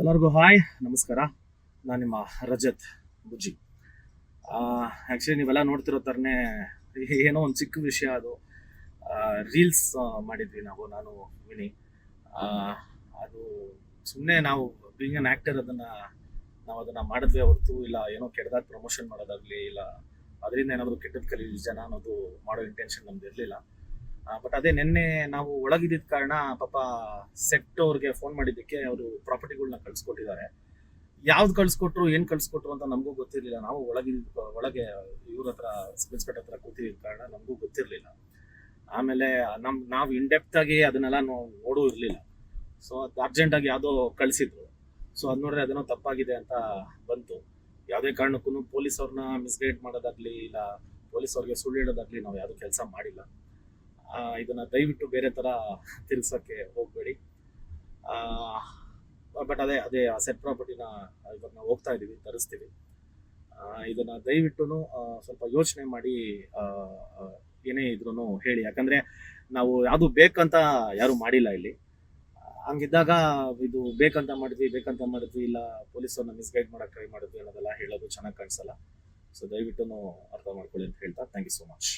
ಎಲ್ಲರಿಗೂ ಹಾಯ್, ನಮಸ್ಕಾರ. ನಾನು ನಿಮ್ಮ ರಜತ್ ಬುಜ್ಜಿ. ಆ್ಯಕ್ಚುಲಿ ನೀವೆಲ್ಲ ನೋಡ್ತಿರೋ ಥರನೇ ಏನೋ ಒಂದು ಚಿಕ್ಕ ವಿಷಯ ಅದು. ರೀಲ್ಸ್ ಮಾಡಿದ್ವಿ ನಾವು, ನಾನು, ವಿನಿ. ಅದು ಸುಮ್ಮನೆ ನಾವು ಬೀಂಗ್ ಅನ್ ಆ್ಯಕ್ಟರ್ ಅದನ್ನು ನಾವು ಅದನ್ನು ಮಾಡಿದ್ವಿ ಹೊರತು, ಇಲ್ಲ ಏನೋ ಕೆಟ್ಟದಾಗಿ ಪ್ರಮೋಷನ್ ಮಾಡೋದಾಗಲಿ, ಇಲ್ಲ ಅದರಿಂದ ಏನಾದರೂ ಕೆಟ್ಟದ್ದು ಕಲೀಲಿ ಜನ ಅನ್ನೋದು ಮಾಡೋ ಇಂಟೆನ್ಷನ್ ನಮ್ದು ಇರಲಿಲ್ಲ. ಬಟ್ ಅದೇ ನಿನ್ನೆ ನಾವು ಒಳಗಿದ್ದ ಕಾರಣ ಪಾಪ ಸೆಟ್ ಅವ್ರಿಗೆ ಫೋನ್ ಮಾಡಿದ್ದಕ್ಕೆ ಅವರು ಪ್ರಾಪರ್ಟಿಗಳನ್ನ ಕಳ್ಸಿಕೊಟ್ಟಿದ್ದಾರೆ. ಯಾವ್ದು ಕಳ್ಸಿಕೊಟ್ರು, ಏನು ಕಳ್ಸಿಕೊಟ್ರು ಅಂತ ನಮಗೂ ಗೊತ್ತಿರಲಿಲ್ಲ. ನಾವು ಒಳಗಿದ್ದ, ಒಳಗೆ ಇವ್ರ ಹತ್ರ ಇನ್ಸ್ಪೆಕ್ಟರ್ ಹತ್ರ ಕೂತಿದ್ದ ಕಾರಣ ನಮಗೂ ಗೊತ್ತಿರಲಿಲ್ಲ. ಆಮೇಲೆ ನಮ್, ನಾವು ಇಂಡೆಪ್ತ್ ಆಗಿ ಅದನ್ನೆಲ್ಲ ನೋಡೂ ಇರಲಿಲ್ಲ. ಸೊ ಅದು ಅರ್ಜೆಂಟಾಗಿ ಯಾವುದೋ ಕಳಿಸಿದ್ರು. ಸೊ ಅದು ನೋಡ್ರೆ ಅದೇನೋ ತಪ್ಪಾಗಿದೆ ಅಂತ ಬಂತು. ಯಾವುದೇ ಕಾರಣಕ್ಕೂ ಪೊಲೀಸ್ ಅವ್ರನ್ನ ಮಿಸ್ಗೈಡ್ ಮಾಡೋದಾಗ್ಲಿ, ಇಲ್ಲ ಪೊಲೀಸ್ ಅವ್ರಿಗೆ ಸುಳ್ಳು ಹೇಳೋದಾಗ್ಲಿ ನಾವು ಯಾವುದೂ ಕೆಲಸ ಮಾಡಿಲ್ಲ. ಇದನ್ನ ದಯವಿಟ್ಟು ಬೇರೆ ತರ ತಿರ್ಗ್ಸಕ್ಕೆ ಹೋಗಬೇಡಿ. ಬಟ್ ಅದೇ ಅದೇ ಆ ಸೆಟ್ ಪ್ರಾಪರ್ಟಿನ ಇವಾಗ ನಾವು ಹೋಗ್ತಾ ಇದೀವಿ, ತರಿಸ್ತೀವಿ. ಇದನ್ನು ದಯವಿಟ್ಟು ಸ್ವಲ್ಪ ಯೋಚನೆ ಮಾಡಿ ಏನೇ ಇದ್ರೂ ಹೇಳಿ. ಯಾಕಂದ್ರೆ ನಾವು ಯಾವುದು ಬೇಕಂತ ಯಾರು ಮಾಡಿಲ್ಲ ಇಲ್ಲಿ. ಹಂಗಿದ್ದಾಗ ಇದು ಬೇಕಂತ ಮಾಡಿದ್ವಿ ಬೇಕಂತ ಮಾಡಿದ್ವಿ, ಇಲ್ಲ ಪೊಲೀಸರನ್ನ ಮಿಸ್ಗೈಡ್ ಮಾಡಕ್ ಟ್ರೈ ಮಾಡಿದ್ವಿ ಅನ್ನೋದೆಲ್ಲ ಹೇಳೋದು ಚೆನ್ನಾಗಿ ಕಾಣಿಸಲ್ಲ. ಸೊ ದಯವಿಟ್ಟು ಅರ್ಥ ಮಾಡ್ಕೊಳ್ಳಿ ಅಂತ ಹೇಳ್ತಾ ಥ್ಯಾಂಕ್ ಯು ಸೋ ಮಚ್